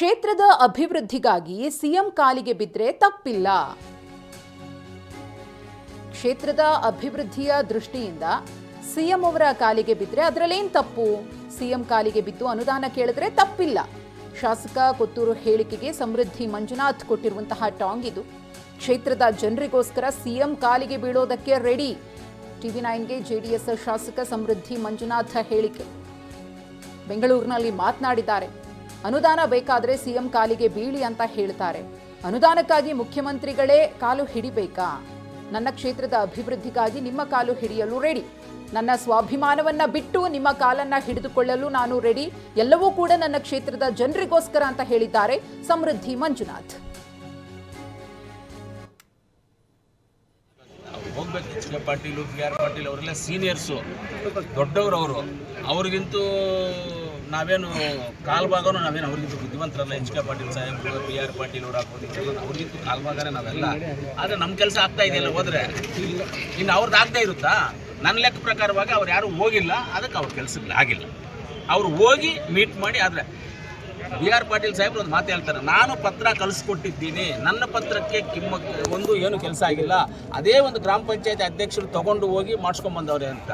ಕ್ಷೇತ್ರದ ಅಭಿವೃದ್ಧಿಗಾಗಿ ಸಿಎಂ ಕಾಲಿಗೆ ಬಿದ್ದರೆ ತಪ್ಪಿಲ್ಲ. ಕ್ಷೇತ್ರದ ಅಭಿವೃದ್ಧಿಯ ದೃಷ್ಟಿಯಿಂದ ಸಿಎಂ ಅವರ ಕಾಲಿಗೆ ಬಿದ್ದರೆ ಅದರಲ್ಲೇನು ತಪ್ಪು? ಸಿಎಂ ಕಾಲಿಗೆ ಬಿದ್ದು ಅನುದಾನ ಕೇಳಿದ್ರೆ ತಪ್ಪಿಲ್ಲ. ಶಾಸಕ ಕೊತ್ತೂರು ಹೇಳಿಕೆಗೆ ಸಮೃದ್ಧಿ ಮಂಜುನಾಥ್ ಕೊಟ್ಟಿರುವಂತಹ ಟಾಂಗ್ ಇದು. ಕ್ಷೇತ್ರದ ಜನರಿಗೋಸ್ಕರ ಸಿಎಂ ಕಾಲಿಗೆ ಬೀಳೋದಕ್ಕೆ ರೆಡಿ. ಟಿವಿ ನೈನ್ಗೆ ಜೆಡಿಎಸ್ ಶಾಸಕ ಸಮೃದ್ಧಿ ಮಂಜುನಾಥ ಹೇಳಿಕೆ. ಬೆಂಗಳೂರಿನಲ್ಲಿ ಮಾತನಾಡಿದ್ದಾರೆ. ಅನುದಾನ ಬೇಕಾದರೆ ಸಿಎಂ ಕಾಲಿಗೆ ಬೀಳಿ ಅಂತ ಹೇಳ್ತಾರೆ. ಅನುದಾನಕ್ಕಾಗಿ ಮುಖ್ಯಮಂತ್ರಿಗಳೇ ಕಾಲು ಹಿಡಿಬೇಕಾ? ನನ್ನ ಕ್ಷೇತ್ರದ ಅಭಿವೃದ್ಧಿಗಾಗಿ ನಿಮ್ಮ ಕಾಲು ಹಿಡಿಯಲು ರೆಡಿ. ನನ್ನ ಸ್ವಾಭಿಮಾನವನ್ನ ಬಿಟ್ಟು ನಿಮ್ಮ ಕಾಲನ್ನ ಹಿಡಿದುಕೊಳ್ಳಲು ನಾನು ರೆಡಿ. ಎಲ್ಲವೂ ಕೂಡ ನನ್ನ ಕ್ಷೇತ್ರದ ಜನರಿಗೋಸ್ಕರ ಅಂತ ಹೇಳಿದ್ದಾರೆ ಸಮೃದ್ಧಿ ಮಂಜುನಾಥ್. ಪಾಟೀಲ್, ಕೆ ಪಾಟೀಲ್ ಅವರೆಲ್ಲ ಸೀನಿಯರ್ಸು ದೊಡ್ಡವರು ಅವರು. ಅವ್ರಿಗಿಂತೂ ನಾವೇನು ಕಾಲ್ ಭಾಗನೂ ನಾವೇನು ಅವ್ರಿಗಿಂತ ಬುದ್ಧಿವಂತರಲ್ಲ. ಎಚ್ ಕೆ ಪಾಟೀಲ್ ಸಾಹೇಬ್ ಬಿ ಆರ್ ಪಾಟೀಲ್ ಅವ್ರು ಆಗ್ಬೋದು ಅವ್ರಿಗಿಂತ ಕಾಲ್ ಭಾಗನೇ ನಾವೆಲ್ಲ. ಆದರೆ ನಮ್ಮ ಕೆಲಸ ಆಗ್ತಾ ಇದೆಯಲ್ಲ ಹೋದ್ರೆ. ಇನ್ನು ಅವ್ರದ್ದು ಆಗ್ತಾ ಇರುತ್ತಾ? ನನ್ನ ಲೆಕ್ಕ ಪ್ರಕಾರವಾಗಿ ಅವ್ರು ಯಾರೂ ಹೋಗಿಲ್ಲ, ಅದಕ್ಕೆ ಅವ್ರ ಕೆಲಸಗಳು ಆಗಿಲ್ಲ. ಅವ್ರು ಹೋಗಿ ಮೀಟ್ ಮಾಡಿ ಆದರೆ ಬಿ ಆರ್ ಪಾಟೀಲ್ ಸಾಹೇಬ್ರು ಒಂದು ಮಾತು ಹೇಳ್ತಾರೆ ನಾನು ಪತ್ರ ಕಳಿಸ್ಕೊಟ್ಟಿದ್ದೀನಿ. ನನ್ನ ಪತ್ರಕ್ಕೆ ಕಿಮ್ಮ ಒಂದು ಏನು ಕೆಲಸ ಆಗಿಲ್ಲ. ಅದೇ ಒಂದು ಗ್ರಾಮ ಪಂಚಾಯತಿ ಅಧ್ಯಕ್ಷರು ತಗೊಂಡು ಹೋಗಿ ಮಾಡ್ಸ್ಕೊಂಡ್ ಬಂದವ್ರೆ ಅಂತ.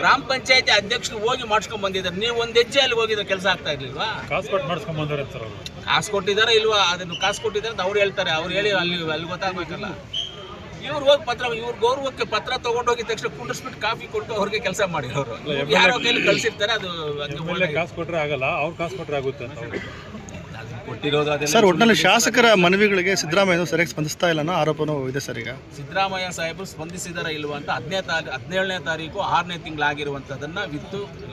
ಗ್ರಾಮ ಪಂಚಾಯತಿ ಅಧ್ಯಕ್ಷರು ಹೋಗಿ ಮಾಡ್ಸ್ಕೊಂಡ್ ಬಂದಿದ್ದಾರೆ. ನೀವು ಒಂದು ಹೆಜ್ಜೆ ಅಲ್ಲಿ ಹೋಗಿದ್ರೆ ಕೆಲಸ ಆಗ್ತಾ ಇರ್ಲಿಲ್ವಾ? ಕಾಸು ಕೊಟ್ಟಿದ್ದಾರಾ ಇಲ್ವಾ? ಅದನ್ನು ಕಾಸು ಕೊಟ್ಟಿದ್ದಾರೆ ಅಂತ ಅವ್ರು ಹೇಳ್ತಾರೆ. ಅವ್ರು ಹೇಳಿ ಅಲ್ಲಿ ಅಲ್ಲಿ ಗೊತ್ತಾಗ್ಬೇಕಲ್ಲ. ಇವ್ರು ಹೋಗಿ ಪತ್ರ ಇವ್ರ ಗೌರವಕ್ಕೆ ಪತ್ರ ತಗೊಂಡೋಗಿದ ತಕ್ಷಣ ಕುಂಡಿಸ್ಬಿಟ್ಟು ಕಾಫಿ ಕೊಟ್ಟು ಅವ್ರಿಗೆ ಕೆಲಸ ಮಾಡಿರೋರು. ಯಾರೋ ಕೈಲಿ ಕಳ್ಸಿರ್ತಾರೆ ಅದು ಕಾಸು ಕೊಟ್ರೆ ಆಗಲ್ಲ ಅವ್ರು ಕಾಸು ಕೊಟ್ರೆ ಆಗುತ್ತೆ ಅಂತ ಅವ್ರು. ಕೊಟ್ಟಿರೋದು ಅದೆಲ್ಲ ಸರ್ ಒಟ್ಟಿನಲ್ಲಿ ಶಾಸಕರ ಮನವಿಗಳಿಗೆ ಸಿದ್ದರಾಮಯ್ಯ ಸರಿಯಾಗಿ ಸ್ಪಂದಿಸ್ತಾ ಇಲ್ಲ ಅನ್ನೋ ಆರೋಪನೂ ಇದೆ ಸರ್ ಈಗ. ಸಿದ್ದರಾಮಯ್ಯ ಸಾಹೇಬರು ಸ್ಪಂದಿಸಿದಾರ ಇಲ್ವಾ ಅಂತ ಹದಿನೇ ತಾರೀಕು ಹದಿನೇಳನೇ ತಾರೀಕು ಆರನೇ ತಿಂಗಳಾಗಿರುವಂಥದ್ದನ್ನ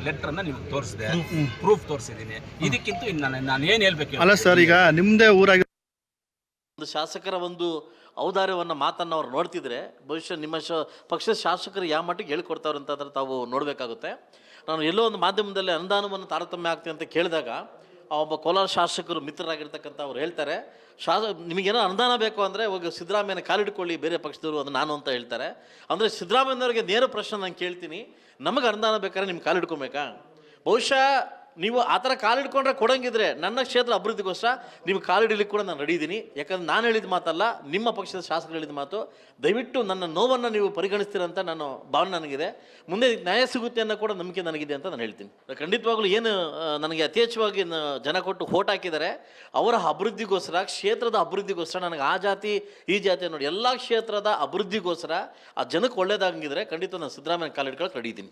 ಲೆಟರ್ ಅನ್ನ ನೀವು ತೋರಿಸಿದೆ. ಪ್ರೂಫ್ ತೋರಿಸಿದ್ದೀನಿ ಇದಕ್ಕಿಂತ ಇನ್ನು ನಾನು ಏನ್ ಏನು ಹೇಳ್ಬೇಕು ಅಲ್ಲ ಸರ್ ಈಗ ನಿಮ್ಮದೇ ಊರಾಗಿ ಒಂದು ಶಾಸಕರ ಒಂದು ಔದಾರ್ಯವನ್ನು ಮಾತನ್ನು ಅವ್ರು ನೋಡ್ತಿದ್ರೆ, ಬಹುಶಃ ನಿಮ್ಮ ಶ, ಪಕ್ಷದ ಶಾಸಕರು ಯಾವ ಮಟ್ಟಿಗೆ ಹೇಳ್ಕೊಡ್ತಾವ್ರೆ ಅಂತಂದ್ರೆ ತಾವು ನೋಡಬೇಕಾಗುತ್ತೆ. ನಾನು ಎಲ್ಲೋ ಒಂದು ಮಾಧ್ಯಮದಲ್ಲಿ ಅನುದಾನವನ್ನು ತಾರತಮ್ಯ ಆಗ್ತದೆ ಅಂತ ಕೇಳಿದಾಗ, ಆ ಒಬ್ಬ ಕೋಲಾರ ಶಾಸಕರು ಮಿತ್ರರಾಗಿರ್ತಕ್ಕಂಥ ಅವ್ರು ಹೇಳ್ತಾರೆ ಶಾಸ ನಿಮಗೇನೋ ಅನುದಾನ ಬೇಕು ಅಂದರೆ ಇವಾಗ ಸಿದ್ದರಾಮಯ್ಯನ ಕಾಲಿಡ್ಕೊಳ್ಳಿ ಬೇರೆ ಪಕ್ಷದವರು ಅದು ನಾನು ಅಂತ ಹೇಳ್ತಾರೆ. ಅಂದರೆ ಸಿದ್ದರಾಮಯ್ಯನವ್ರಿಗೆ ನೇರ ಪ್ರಶ್ನೆ ನಾನು ಕೇಳ್ತೀನಿ, ನಮಗೆ ಅನುದಾನ ಬೇಕಾದ್ರೆ ನಿಮ್ಮ ಕಾಲಿಡ್ಕೊಬೇಕಾ ಬಹುಶಃ ನೀವು ಆ ಥರ ಕಾಲಿಡ್ಕೊಂಡ್ರೆ ಕೊಡಂಗಿದ್ರೆ ನನ್ನ ಕ್ಷೇತ್ರ ಅಭಿವೃದ್ಧಿಗೋಸ್ಕರ ನೀವು ಕಾಲಿಡಲಿಕ್ಕೆ ಕೂಡ ನಾನು ರೆಡಿ ಇದ್ದೀನಿ ಯಾಕಂದ್ರೆ ನಾನು ಹೇಳಿದ ಮಾತಲ್ಲ, ನಿಮ್ಮ ಪಕ್ಷದ ಶಾಸಕರು ಹೇಳಿದ ಮಾತು, ದಯವಿಟ್ಟು ನನ್ನ ನೋವನ್ನು ನೀವು ಪರಿಗಣಿಸ್ತೀರಂತ ನಾನು ಭಾವನೆ ನನಗಿದೆ. ಮುಂದೆ ನ್ಯಾಯ ಸಿಗುತ್ತೆ ಅನ್ನೋ ಕೂಡ ನಂಬಿಕೆ ನನಗಿದೆ ಅಂತ ನಾನು ಹೇಳ್ತೀನಿ. ಖಂಡಿತವಾಗ್ಲೂ ಏನು ನನಗೆ ಯಥೇಚ್ಛವಾಗಿ ಜನ ಕೊಟ್ಟು ಓಟ್ ಹಾಕಿದ್ದಾರೆ, ಅವರ ಅಭಿವೃದ್ಧಿಗೋಸ್ಕರ, ಕ್ಷೇತ್ರದ ಅಭಿವೃದ್ಧಿಗೋಸ್ಕರ, ನನಗೆ ಆ ಜಾತಿ, ಈ ಜಾತಿ ನೋಡಿ ಎಲ್ಲ ಕ್ಷೇತ್ರದ ಅಭಿವೃದ್ಧಿಗೋಸ್ಕರ ಆ ಜನಕ್ಕೆ ಒಳ್ಳೇದಾಗಿದ್ರೆ ಖಂಡಿತ ನಾನು ಸಿದ್ದರಾಮಯ್ಯ ರೆಡಿ ಇದ್ದೀನಿ